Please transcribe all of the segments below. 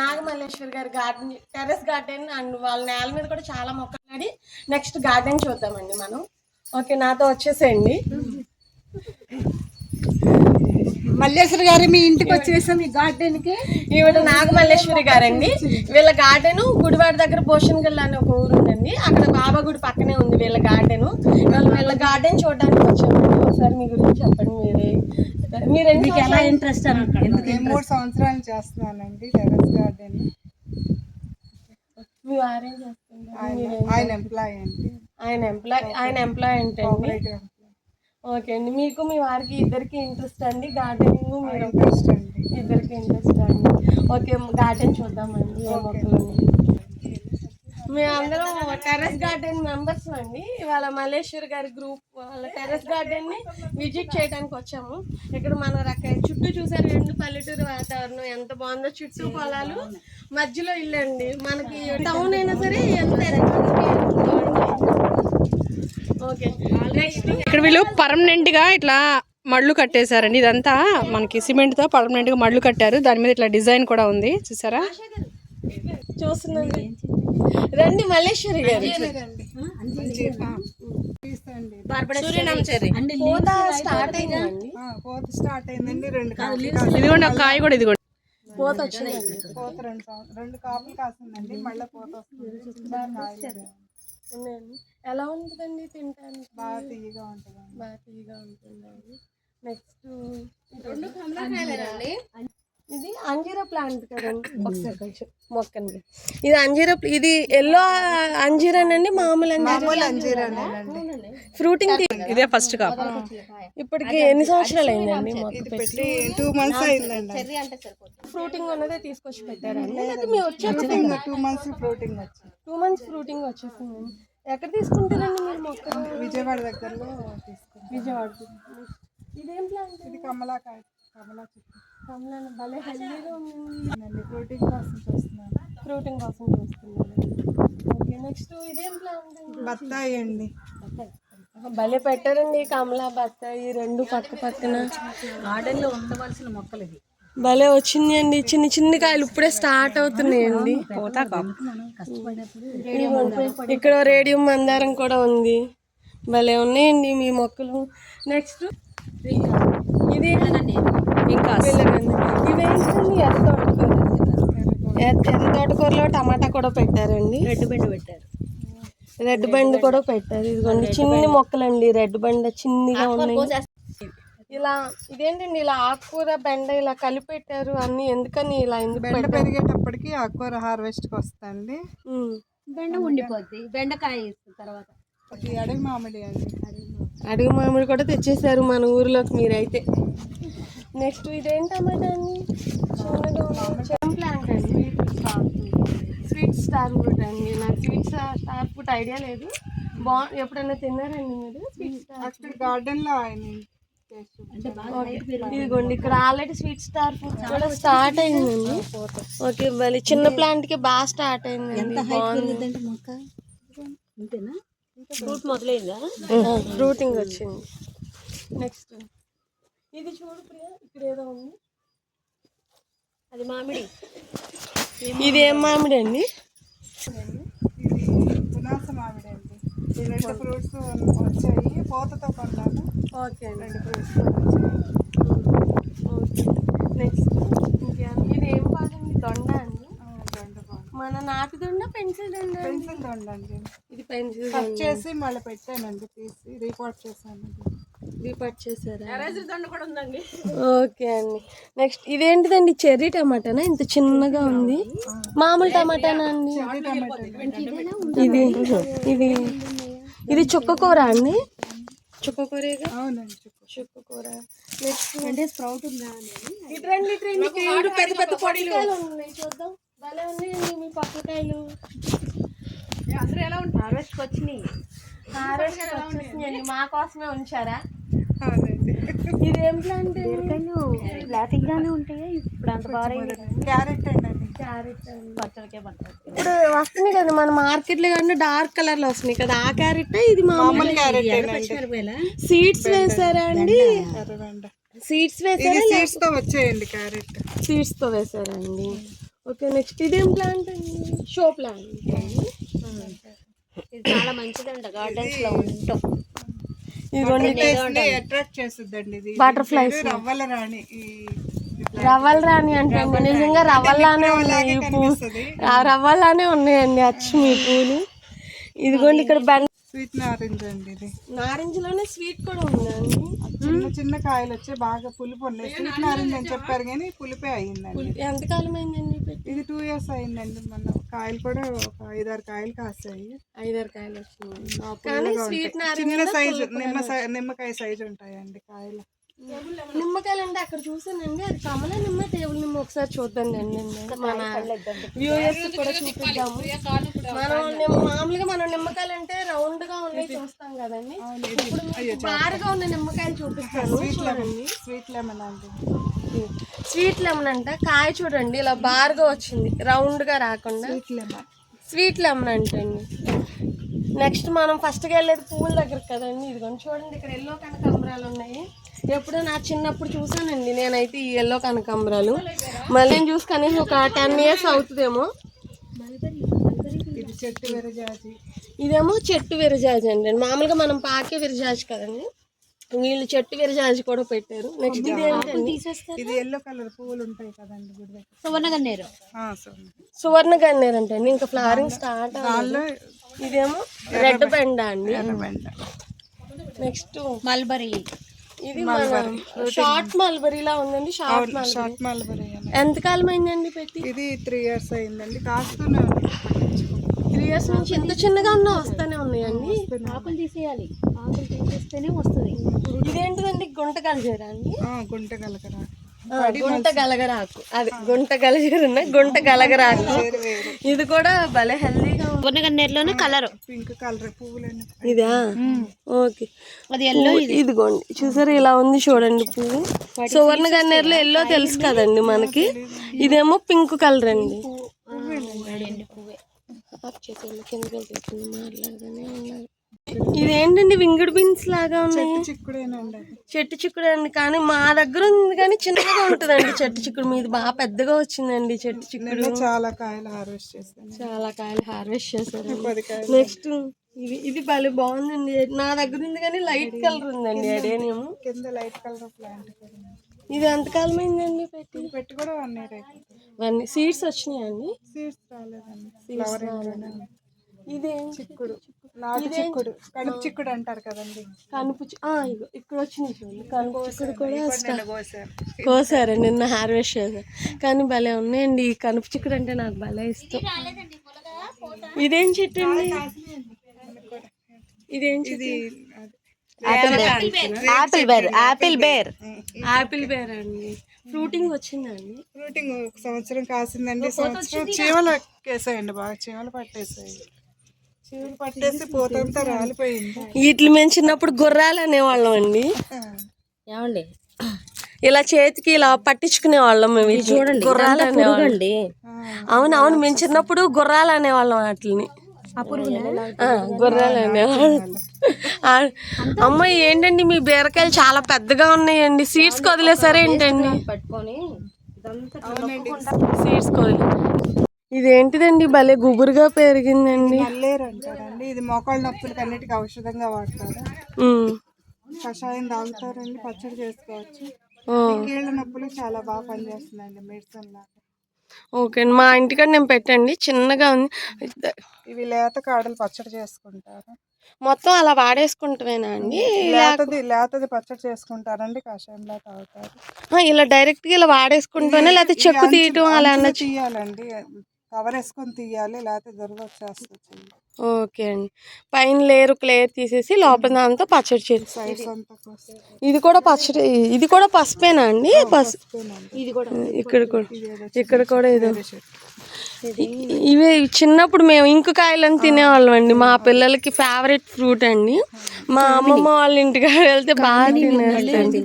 నాగమల్లేశ్వరి గారి garden terrace garden and వాళ్ళ నేల మీద కూడా చాలా మొక్కలు నాడి నెక్స్ట్ గార్డెన్ చూద్దామండి మనం. ఓకే నాతో వచ్చేసేయండి. మల్లేశ్వరి గారు మీ ఇంటికి వచ్చేసాం ఈ గార్డెన్కి ఈవిడ నాగమల్లేశ్వరి గారండి. వీళ్ళ గార్డెన్ గుడివాడ దగ్గర భూషణగల్ అనే ఒక ఊరు ఉందండి. అక్కడ బాబా గుడి పక్కనే ఉంది వీళ్ళ గార్డెన్. వీళ్ళ వీళ్ళ గార్డెన్ చూడడానికి వచ్చామండి. ఒకసారి మీ గురించి చెప్పండి మీరే. మీరెందుకు మీకు ఎలా ఇంట్రెస్ట్ అని ఎందుకు నేను మూడు సంవత్సరాలు చేస్తున్నానండి టెర్రస్ గార్డెన్. మీ వారేం ఆయన ఆయన ఎంప్లాయ్ అండి. ఆయన ఎంప్లాయ్ ఆయన ఎంప్లాయ్ ఎంప్లాయ్ ఓకే అండి. మీకు మీ వారికి ఇద్దరికి ఇంట్రెస్ట్ అండి? గార్డెనింగ్ మీరు ఇంట్రెస్ట్ అండి. ఇద్దరికి ఇంట్రెస్ట్ అండి. ఓకే గార్డెన్ చూద్దామండి. ఏ మొక్కలు. మేమందరం టెర్రస్ గార్డెన్ మెంబర్స్ అండి. ఇవాళ మల్లేశ్వర్ గారి గ్రూప్ వాళ్ళ టెర్రస్ గార్డెన్ని విజిట్ చేయడానికి వచ్చాము. ఇక్కడ మన రక చుట్టూ చూసారు రెండు పల్లెటూరు వాతావరణం ఎంత బాగుందో చుట్టూ పొలాలు. మధ్యలో ఇల్లు అండి. మనకి టౌన్ అయినా సరే ఎంత ఓకే ఇక్కడ వీళ్ళు పర్మనెంట్గా ఇట్లా మళ్ళు కట్టేశారండి. ఇదంతా మనకి సిమెంట్తో పర్మనెంట్గా మళ్ళు కట్టారు. దాని మీద ఇట్లా డిజైన్ కూడా ఉంది. చూసారా? చూస్తున్నాండి రండి మల్లేశ్వరి గారు. స్టార్ట్ అయిందండి. కోత స్టార్ట్ అయిందండి. రెండు కాపులు ఇదిగోండి ఒక కాయ కూడా ఇదిగోండి. పూత వచ్చిందండి. కోత రెండు రెండు కాపులు కాసిందండి. మళ్ళీ కోత వస్తుంది. కాయలు ఉన్నాయండి. ఎలా ఉంటుందండి తినడానికి బాగా తీయగా ఉంటుందండి. బాగా తీయగా ఉంటుందండి. నెక్స్ట్ ఇది అంజీరా ప్లాంట్ కదండి. ఒకసారి కొంచెం మొక్కండి. ఇది అంజీరా ఇది ఎల్లో అంజీరానండి మామూలు మామూలు అంజీరా ఫ్రూటింగ్ ఇదే ఫస్ట్ కాపు ఇప్పటికి ఎన్ని సంవత్సరాలు అయిందండి మొక్క టూ మంత్స్ అయిందండి. ఫ్రూటింగ్ ఉన్నదే తీసుకొచ్చి పెట్టారండి. లేకపోతే మీ వచ్చే టూ మంత్స్ ఫ్రూటింగ్ వచ్చింది టూ మంత్స్ ఫ్రూటింగ్ వచ్చేసిందండి. ఎక్కడ తీసుకుంటారండి మీరు మొక్కలు? విజయవాడ దగ్గరలో విజయవాడ. ఇదేం ప్లాంట్ ఇది కమలాకాయ కమలా చెట్టు. కమలా భలే హెల్దీగా ఉంది ఫ్రూటింగ్ కోసం చూస్తున్నాను. ఫ్రూటింగ్ కోసం చూస్తున్నాను. ఓకే నెక్స్ట్ ఇదేం బత్తాయి అండి. భలే పెట్టారండి కమలా బత్తాయి రెండు పక్క పక్కన. గార్డెన్లో ఉండవలసిన మొక్కలు ఇవి. భలే వచ్చింది అండి చిన్న చిన్న కాయలు ఇప్పుడే స్టార్ట్ అవుతున్నాయండి. ఇక్కడ రేడియం మందారం కూడా ఉంది. భలే ఉన్నాయండి మీ మొక్కలు. నెక్స్ట్ ఇది ఇంకా పిల్లగండి. ఇవేంటండి ఎర్ర తోటకూర ఎర్ర తోటకూరలో టమాటా కూడా పెట్టారండి. రెడ్ బెండ్ పెట్టారు. రెడ్ బండ్ కూడా పెట్టారు. ఇదిగోండి చిన్ని మొక్కలండి. రెడ్ బండ చిన్నగా ఉన్నాయి. ఇలా ఇదేంటండి ఇలా ఆకుకూర బెండ ఇలా కలిపి పెట్టారు అన్ని. ఎందుకని ఇలా ఎందుకు బెండ పెరిగేటప్పటికి ఆకుకూర హార్వెస్ట్కి వస్తుంది ఉమ్. బెండ ఉండిపోద్ది. బెండకాయ తర్వాత. అడవి మామిడి అండి. అడుగు మామిడి కూడా తెచ్చేసారు మన ఊరిలోకి మీరైతే. నెక్స్ట్ ఇదేం టమాటా అండి? ప్లాంట్ అండి. స్వీట్ స్టార్ ఫ్రూట్ అండి. నాకు స్వీట్ స్టార్ ఫ్రూట్ ఐడియా లేదు. బా ఎప్పుడైనా తిన్నారండి మీరు? స్వీట్ స్టార్ అక్కడ గార్డెన్లో ఆయన టేస్ట్ ఓకే. ఇదిగోండి ఇక్కడ ఆల్రెడీ స్వీట్ స్టార్ ఫ్రూట్ కూడా స్టార్ట్ అయిందండి. ఓకే మళ్ళీ చిన్న ప్లాంట్కి బాగా స్టార్ట్ అయిందండి. బాగుంది. మొక్క? ఫ్రూట్ మొదలైందా? ఫ్రూటింగ్ వచ్చింది. నెక్స్ట్. ఇది చూడు ప్రియా ఇక్కడ ఏదో ఉంది. అది మామిడి. ఇది ఏం మామిడి అండి? ఇది పునాస మామిడి అండి. ఈ రెండు ఫ్రూట్స్ వచ్చాయి. పోతతో కొన్నాను ఓకే అండి. రెండు ఫ్రూట్స్ వచ్చాయి. ఓకే. నెక్స్ట్ ఇది ఏం పాడండి దొండ అండి ఆ, రెండు నాటు దొండ పెన్సిల్ దొండ అండి? పెన్సిల్ ఉండండి ఇది పెన్సిల్ కట్ చేసి మళ్ళీ పెట్టానండి తీసి రిపోర్ట్ చేశాను. రీపట్ చేశారా? దొండ కూడా ఉందండి. ఓకే అండి. నెక్స్ట్ ఇదేంటిదండి? చెర్రీ టమాటానా? ఇంత చిన్నగా ఉంది. మామూలు టమాటానా అండి? ఇది ఇది ఇది చుక్కకూర అండి? చుక్కకూరేగా అవునండి చెప్పు. చుక్కకూర నెక్స్ట్ అంటే స్ప్రౌట్ ఉందా ఏడు పెద్ద పెద్ద ఉన్నాయి చూద్దాం. భలే ఉన్నాయండి మీ అందరూ ఎలా ఉంటారు హార్వెస్ట్కి వచ్చినాయి. హార్వెస్ట్ వచ్చేసినాయండి మా కోసమే ఉంచారా? ఇది ప్లాంట్ గానే ఉంటాయి? ఇప్పుడు అంత బాగా క్యారెట్ అండి. క్యారెట్ అండి. పచ్చడికే పడతాయి. ఇప్పుడు వస్తున్నాయి కదా మన మార్కెట్లో కానీ డార్క్ కలర్లో వస్తున్నాయి కదా ఆ క్యారెట్ ఇది మామూలు క్యారెట్ సీడ్స్ వేసారా అండి? సీడ్స్ వేసారా సీడ్స్తో వచ్చాయండి క్యారెట్. సీడ్స్తో వేసారండి ఓకే నెక్స్ట్ ఇదేం ప్లాంట్ అండి? షో ప్లాంట్ ఇది చాలా మంచిదంట గార్డెన్స్లో ఉంటాం. ఇదిగోండి అట్రాక్ట్ చేస్తుందండి ఇది. పేరు రవ్వల రాణి ఈ రవ్వల రాణి అంటే నిజంగా రవ్వల్లానే ఉన్నాయి ఈ పూలు. రవ్వల్లానే ఉన్నాయండి అచ్చు మీ పూలు ఇదిగోండి ఇక్కడ బెండ స్వీట్ నారింజ అండి ఇది. నారింజలోనే స్వీట్ కూడా ఉందండి. చిన్న చిన్న కాయలు వచ్చి బాగా పులుపు ఉన్నాయి. స్వీట్ నారింజ అని చెప్పారు కానీ పులిపే అయ్యిందండి ఎంత కాలం అయిందండి ఇది టూ ఇయర్స్ అయిందండి మన కాయలు కూడా ఒక ఐదారు కాయలు కాస్తాయి ఐదారు కాయలు వచ్చినాయి. నారింజ చిన్న సైజు నిమ్మ నిమ్మకాయ సైజు ఉంటాయండి కాయలు. నిమ్మకాయలు అంటే అక్కడ చూసానండి. అది కమల నిమ్మ టేబుల్ నిమ్మ ఒకసారి చూద్దాం అండి మన వ్యూయర్స్ కూడా చూపిద్దాము. మనం మామూలుగా మనం నిమ్మకాయలు అంటే రౌండ్గా ఉన్నాయి చూస్తాం కదండి. ఇప్పుడు బారుగా ఉన్న నిమ్మకాయలు చూపిస్తాను. స్వీట్ లెమన్ అండి. స్వీట్ లెమన్ అంట. కాయ చూడండి ఇలా బారుగా వచ్చింది. రౌండ్గా రాకుండా. స్వీట్ లెమన్ స్వీట్ లెమన్ అంటండి. నెక్స్ట్ మనం ఫస్ట్కి వెళ్ళేది పువ్వుల దగ్గర కదండి. ఇదిగోండి చూడండి ఇక్కడ ఎల్లో కనకాంబరాలు ఉన్నాయి. ఎప్పుడో నా చిన్నప్పుడు చూసానండి నేనైతే ఈ ఎల్లో కనకాంబరాలు. మళ్ళీ నేను చూసి కనీసం ఒక టెన్ ఇయర్స్ అవుతుందేమో. ఇది చెట్టు విరజాజి ఇదేమో చెట్టు విరజాజి అండి. మామూలుగా మనం పాకే విరజాజి కదండి. వీళ్ళు చెట్టు విరజాజి కూడా పెట్టారు. నెక్స్ట్ ఇది ఏంటండి ఇది ఎల్లో కలర్ పువ్వులు ఉంటాయి కదండి గుడి దగ్గర. సువర్ణగన్నేరు. ఆ, సరే. సువర్ణ గన్నేరు అంటే ఇంకా ఫ్లవరింగ్ స్టార్ట్ ఇదేమో రెడ్ బెండ. అండి. బెండ. Next mulberry. ఇది మన షార్ట్ మల్బరీలా ఉందండి షార్ట్ మల్బరీ షార్ట్ మల్బరీ ఎంత కాలం అయిందండి పెట్టి? ఇది త్రీ ఇయర్స్ అయిందండి కాస్తూనే ఉంది ఇప్పటి నుంచి. త్రీ ఇయర్స్ నుంచి ఇంత చిన్నగా ఉన్నా వస్తానే ఉన్నాయండి. ఆకులు తీసేయాలి. ఆకులు తీసేస్తేనే వస్తుంది. ఇదేంటిదండి గుంట గలజేరా అండి? ఆ, గుంట గలకరా ఆ, గుంట గలగరాకు అది గుంట గలజేరున్న గుంట గలగరాకు ఇది కూడా భలే హెల్దీగా ఉంది సువర్ణగన్నేరులోనే కలర్. పింక్ కలర్ పువ్వులని ఇదా? ఓకే. అది ఎల్లో ఇదిగోండి. చూసారు ఇలా ఉంది చూడండి పువ్వు. సువర్ణ గన్నేరులో ఎల్లో తెలుసు కదండి మనకి. ఇదేమో పింక్ కలర్ అండి. కిందకి మాట్లాడగానే ఉన్నారు. ఇదేంటండి వింగిడ్ బీన్స్ లాగా ఉన్నాయి? చెట్టు చిక్కుడు అండి కానీ మా దగ్గర ఉంది కానీ చిన్నగా ఉంటుందండి చెట్టు చిక్కుడు. మీది బాగా పెద్దగా వచ్చిందండి చెట్టు చిక్కుడు. చాలా కాయలు హార్వెస్ట్ చేస్తాను చాలా కాయలు హార్వెస్ట్ చేశారు. నెక్స్ట్ ఇది ఇది భలే బాగుందండి. నా దగ్గర ఉంది కానీ లైట్ కలర్ ఉందండి అడేనేమో కింద లైట్ కలర్ ప్లాంట్ ఇది ఎంతకాలం అయిందండి పెట్టి పెట్టి కూడా వన్ ఇయర్ సీడ్స్ వచ్చినాయండి సీడ్స్ రాలేదండి. ఇది చిక్కుడు. నాటు చిక్కుడు చిక్కుడు అంటారు కదండి. కనుపు ఇగో ఇక్కడ వచ్చినాయి చూడండి కనుపు చిక్కుడు కూడా కోసారు కోసారు నిన్న హార్వెస్ట్ చేశారు. కానీ భలే ఉన్నాయండి ఈ కనుపు చిక్కుడు అంటే నాకు భలే ఇష్టం. ఇదేం చెట్టు అండి? ఇదేం apple ber apple ber apple ber అండి. ఫ్రూటింగ్ వచ్చిందండి ఫ్రూటింగ్ ఒక సంవత్సరం కాసిందండి సంవత్సరం చీమలు ఎక్కేసాయండి బాగా చీమలు పట్టేసాయి. చీమలు పట్టేసి పోతంతా రాలిపోయింది. వీటిని మేము చిన్నప్పుడు గుర్రాలు అనేవాళ్ళం అండి ఏమండి? ఇలా చేతికి ఇలా పట్టించుకునే వాళ్ళం మేము. చూడండి గుర్రాలు ఇదంతా అనేవాళ్ళం. పురుగండి. అవును అవును మేము చిన్నప్పుడు గుర్రాలు అనేవాళ్ళం వాటిని. ఆ పురుగునే? ఆ, గుర్రాలు అనేవాళ్ళం. ఆ, అమ్మాయి ఏంటండి మీ బీరకాయలు చాలా పెద్దగా ఉన్నాయండి. సీడ్స్ వదిలేసారా ఏంటండి పట్టుకొని సీడ్స్ వదిలే ఇదేంటిదండి? భలే గుబురుగా పెరిగిందండి. నల్లేరు అంటారండి ఇది మోకాళ్ళ నొప్పులకి అన్నిటికీ ఔషధంగా వాడతారు. కషాయం తాగుతారండి పచ్చడి చేసుకోవచ్చు. కీళ్ళ నొప్పులు చాలా బాగా పనిచేస్తుందండి మెడిసిన్ లాగా. ఓకే అండి. మా ఇంటికాడ నేను పెట్టండి. చిన్నగా ఉంది. ఇవి లేత కాడలు పచ్చడి చేసుకుంటారు. మొత్తం అలా వాడేసుకుంటామేనా అండి? లేతది లేతది పచ్చడి చేసుకుంటారండి కషాయంలా తాగుతారు. ఇలా డైరెక్ట్గా ఇలా వాడేసుకుంటానే లేకపోతే చెక్కు తీయటం అలా అంచులు అన్నచ్చు తీయాలండి. కవర్ వేసుకొని తీయాలి లేకపోతే దొరద వచ్చేస్తుంది. ఓకే అండి. పైన లేరు లేయర్ తీసేసి లోపల దాంతో పచ్చడి చేసి ఇది కూడా పచ్చడి ఇది కూడా పసుపేనా అండి? పసుపు ఇది కూడా ఇక్కడ కూడా. ఇక్కడ కూడా ఏదో చెట్టు ఇవే చిన్నప్పుడు మేము ఇంకు కాయలను తినేవాళ్ళం అండి. మా పిల్లలకి ఫేవరెట్ ఫ్రూట్ అండి. మా అమ్మమ్మ వాళ్ళ ఇంటికి వెళ్తే బాగా పెరిగిందండి.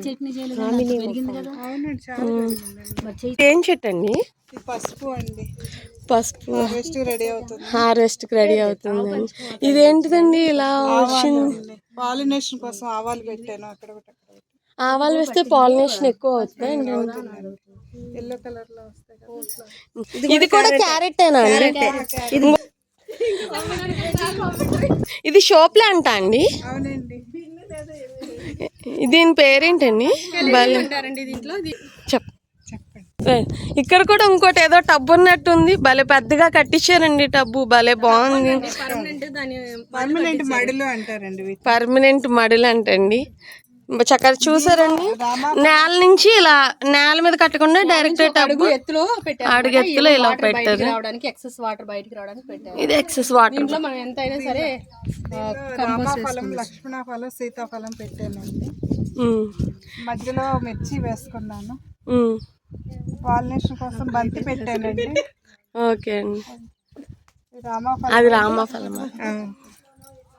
ఏం చెట్టు అండి? ఇది పసుపు అండి. పసుపు రెడీ అవుతుంది. కి రెడీ అవుతుందండి ఇదేంటిదండి ఇలా వచ్చింది పాలినేషన్ కోసం ఆవాలు పెట్టాను అక్కడ ఆవాలు వేస్తే పాలినేషన్ ఎక్కువ అవుతుంది ఎల్లో కలర్లో వస్తాయి ఇది కూడా క్యారెట్టేనా అండి? ఇది షో ప్లాంట్ అండి? అవునండి. దీని పేరేంటండి? భలే దీంట్లో. చెప్ చెప్పండి ఇక్కడ కూడా ఇంకోటి ఏదో టబ్బు ఉన్నట్టుంది. భలే పెద్దగా కట్టించారండి టబ్బు. భలే బాగుంది. దాని పర్మనెంట్ మడిలో అంటారండి. పర్మనెంట్ మడులు అంటండి. చక్కగా చూసారండి. నేల నుంచి ఇలా నేల మీద కట్టకుండా డైరెక్ట్ టబ్బు ఎత్తులో పెట్టారు. అడుగు ఎత్తులో ఇలా పెట్టారు. రావడానికి ఎక్సెస్ వాటర్ బయటికి రావడానికి పెట్టారు. ఇది ఎక్సెస్ వాటర్ మనం సరే రామాఫలం లక్ష్మణఫలం సీతాఫలం పెట్టానండి. మధ్యలో మిర్చి వేసుకున్నాను. వాల్నేషన్ కోసం బంతి పెట్టానండి. ఓకే అండి. ఇది రామాఫలం. అది రామాఫలమా? ఆ,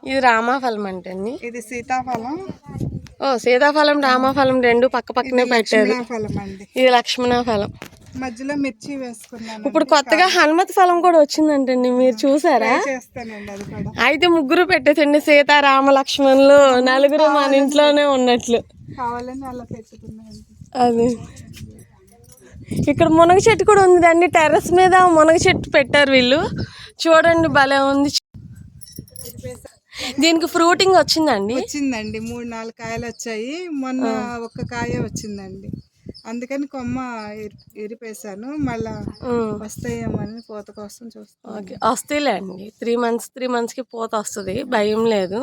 ఇది రామాఫలం అంటండి ఇది సీతాఫలం. ఓ సీతాఫలం రామాఫలం రెండు పక్క పక్కనే పెట్టారు. అండి ఇది లక్ష్మణ ఫలం మధ్యలో మిర్చి వేసుకున్నాను ఇప్పుడు కొత్తగా హనుమతి ఫలం కూడా వచ్చిందంటండి మీరు చూసారా? అయితే ముగ్గురు పెట్టేసండి సీత రామ లక్ష్మణులు నలుగురు మన ఇంట్లోనే ఉన్నట్లు. కావాలని అలా పెట్టుకున్నాను అది. ఇక్కడ మునగ చెట్టు కూడా ఉందండి టెర్రస్ మీద మునగ చెట్టు పెట్టారు వీళ్ళు. చూడండి భలే ఉంది. దీనికి ఫ్రూటింగ్ వచ్చిందండి. వచ్చిందండి. మూడు నాలుగు కాయలు వచ్చాయి. మొన్న ఒక్క కాయ వచ్చిందండి. అందుకని కొమ్మ ఇరిపేశాను. మళ్ళా ఉమ్. వస్తాయేమో అని పూత కోసం చూస్తాను ఓకే. వస్తాయిలే అండి త్రీ మంత్స్ త్రీ మంత్స్కి పోత వస్తుంది. భయం లేదు.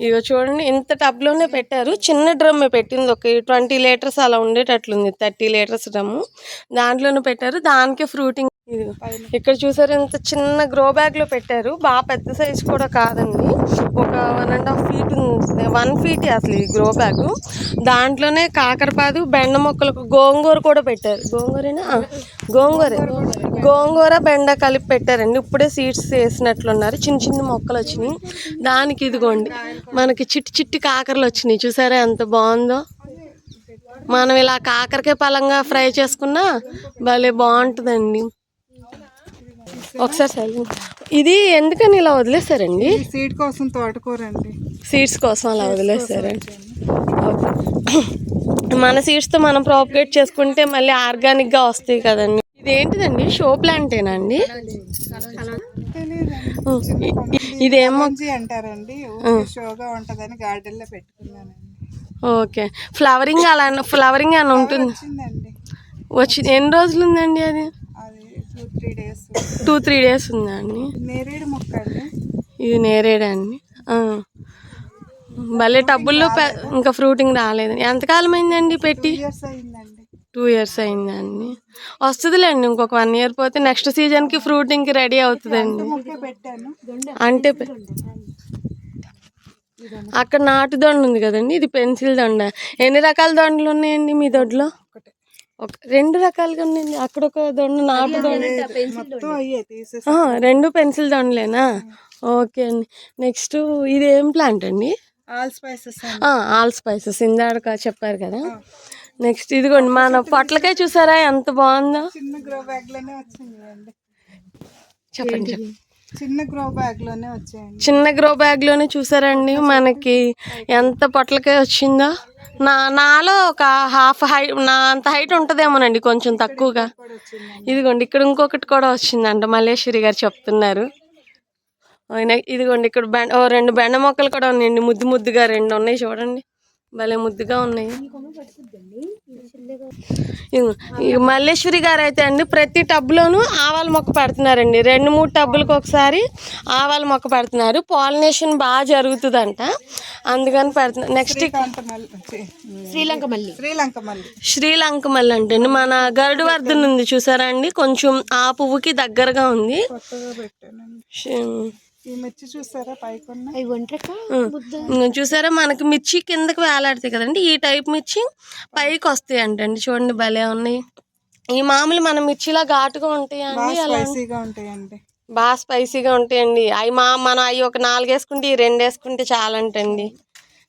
ఇగో చూడండి ఇంత టబ్లోనే పెట్టారు. చిన్న డ్రమ్ పెట్టింది. ఒక ట్వంటీ లీటర్స్ అలా ఉండేటట్లుంది. Thirty litres drum. దాంట్లోనే పెట్టారు. దానికే ఫ్రూటింగ్ ఇది ఇక్కడ చూసారు ఇంత చిన్న గ్రో బ్యాగ్లో పెట్టారు. బాగా పెద్ద సైజ్ కూడా కాదండి. ఒక వన్ అండ్ హాఫ్ ఫీట్ ఉంది. వన్ ఫీట్ అసలు ఈ గ్రో బ్యాగ్ దాంట్లోనే కాకరపాదు బెండ మొక్కలకు గోంగూర కూడా పెట్టారు. గోంగూరేనా? గోంగూరే. గోంగూర బెండ కలిపి పెట్టారండి. ఇప్పుడే సీడ్స్ వేసినట్లున్నారు. చిన్న చిన్న మొక్కలు వచ్చినాయి. దానికి ఇదిగోండి. మనకి చిట్టి చిట్టి కాకరలు వచ్చినాయి. చూసారా ఎంత బాగుందో? మనం ఇలా కాకరకాయ పలంగా ఫ్రై చేసుకున్నా భలే బాగుంటుందండి. ఒకసారి. ఇది ఎందుకని ఇలా వదిలేస్తారండి ఈ సీడ్ కోసం తోటకూర అండి సీడ్స్ కోసం అలా వదిలేస్తారండి ఓకే. మన సీడ్స్తో మనం ప్రాపగేట్ చేసుకుంటే మళ్ళీ ఆర్గానిక్గా వస్తాయి కదండి. ఇది ఏంటిదండి? షో ప్లాంటేనా అండి? ఇదేమో అంటారండి. షోగా ఉంటదని గార్డెన్లో పెట్టుకున్నానండి. ఓకే. ఫ్లవరింగ్ అలా ఫ్లవరింగ్ అని ఉంటుంది. వచ్చి ఎన్ని రోజులు ఉందండి అది? టూ త్రీ డేస్ ఉందండి నేరేడు మొక్క అండి. ఇది నేరేడండి ఆ. భలే టబ్బుల్లో ఇంకా ఫ్రూటింగ్ రాలేదు. ఎంతకాలం అయిందండి పెట్టి? టూ ఇయర్స్ అయిందండి. వస్తుందిలేండి ఇంకొక వన్ ఇయర్ పోతే నెక్స్ట్ సీజన్కి ఫ్రూటింగ్కి రెడీ అవుతుందండి. అంటే అక్కడ నాటు దొండ ఉంది కదండి ఇది పెన్సిల్ దొండ. ఎన్ని రకాల దొండలు ఉన్నాయండి మీ దొడ్లో? ఒక రెండు రకాలుగా ఉన్నాయండి అక్కడ ఒక దొండ నాటు దొండ. మొత్తం అయ్యే తీసేసి ఆ, రెండు పెన్సిల్ దొండలేనా? ఓకే అండి. నెక్స్ట్ ఇది ఏం ప్లాంట్ అండి? ఆల్ స్పైసెస్ అండి. ఆ, ఆల్ స్పైసెస్. ఇందాక చెప్పారు కదా. నెక్స్ట్ ఇదిగోండి మన పొట్లకాయ చూసారా? ఎంత బాగుందో. చిన్న గ్రో బ్యాగ్లోనే వచ్చింది అండి చెప్పండి చెప్పండి. చిన్న గ్రో బ్యాగ్లోనే వచ్చాయండి. చిన్న గ్రో బ్యాగ్లోనే చూసారండి మనకి ఎంత పొట్లకాయ వచ్చిందో? నా నాలో ఒక హాఫ్ హైట్ నా అంత హైట్ ఉంటుందేమోనండి కొంచెం తక్కువగా. ఇదిగోండి ఇక్కడ ఇంకొకటి కూడా వచ్చిందంట మల్లేశ్వరి గారు చెప్తున్నారు. ఇదిగోండి ఇక్కడ బెండ ఓ రెండు బెండ మొక్కలు కూడా ఉన్నాయండి ముద్దు ముద్దుగా రెండు ఉన్నాయి చూడండి. భలే ముద్దుగా ఉన్నాయి. మల్లేశ్వరి గారు అయితే అండి ప్రతి టబ్లోనూ ఆవాల మొక్క పెడుతున్నారండి. రెండు మూడు టబ్బులకు ఒకసారి ఆవాల మొక్క పెడుతున్నారు. పాలినేషన్ బాగా జరుగుతుందంట. అందుకని పెడుతున్నారు నెక్స్ట్ శ్రీకాంత మల్లి శ్రీలంక శ్రీలంక మల్లి శ్రీలంక మల్లి అంటే మన గరుడువర్ధన్ ఉంది చూసారా అండి? కొంచెం ఆ పువ్వుకి దగ్గరగా ఉంది. ఈ మిర్చి చూసారా? మనకి మిర్చి కిందకి వేలాడతాయి కదండి. ఈ టైప్ మిర్చి పైకి వస్తాయి అంటండి చూడండి భలే ఉన్నాయి. ఈ మామూలు మన మిర్చిలా ఘాటుగా ఉంటాయండి బాగా అలా స్పైసీగా ఉంటాయండి. బాగా స్పైసీగా ఉంటాయండి. అవి మా మనం అవి ఒక నాలుగు వేసుకుంటే ఈ రెండు వేసుకుంటే చాలంటండి.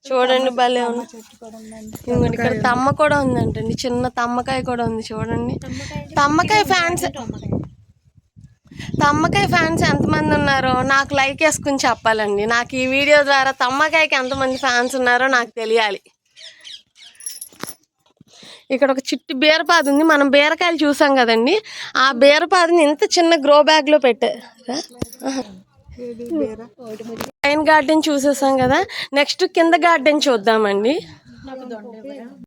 చూడండి భలే ఇంకోటి ఇక్కడ తమ్మ కూడా ఉందంటండి. చిన్న తమ్మకాయ కూడా ఉంది చూడండి. తమ్మకాయ ఫ్యాన్స్ తమ్మకాయ ఫ్యాన్స్ ఎంతమంది ఉన్నారో నాకు లైక్ వేసుకుని చెప్పాలండి. నాకు ఈ వీడియో ద్వారా తమ్మకాయకి ఎంతమంది ఫ్యాన్స్ ఉన్నారో నాకు తెలియాలి. ఇక్కడ ఒక చిట్టి బీరపాదు ఉంది. మనం బీరకాయలు చూసాం కదండి. ఆ బీరపాదుని ఇంత చిన్న గ్రో బ్యాగ్లో పెట్టారు పైన గార్డెన్ చూసేసాం కదా. నెక్స్ట్ కింద గార్డెన్ చూద్దామండి.